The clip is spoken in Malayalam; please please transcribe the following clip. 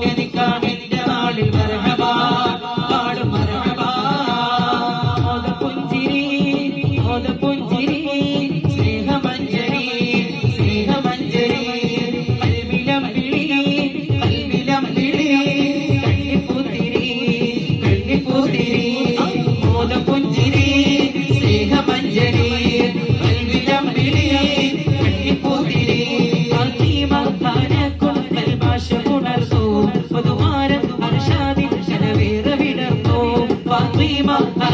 സ്വീകരിക്കാം എന്റെ നാളിൽ മരഹബ പാടും മരഹബ. പുഞ്ചിരി പുഞ്ചിരി സ്നേഹമഞ്ജരി സ്നേഹമഞ്ജരി. അൽവിലം പിളി അൽവിലം പിളി കണ്ണിപ്പൂത്തിരി കണ്ണിപ്പൂത്തിരി Lima.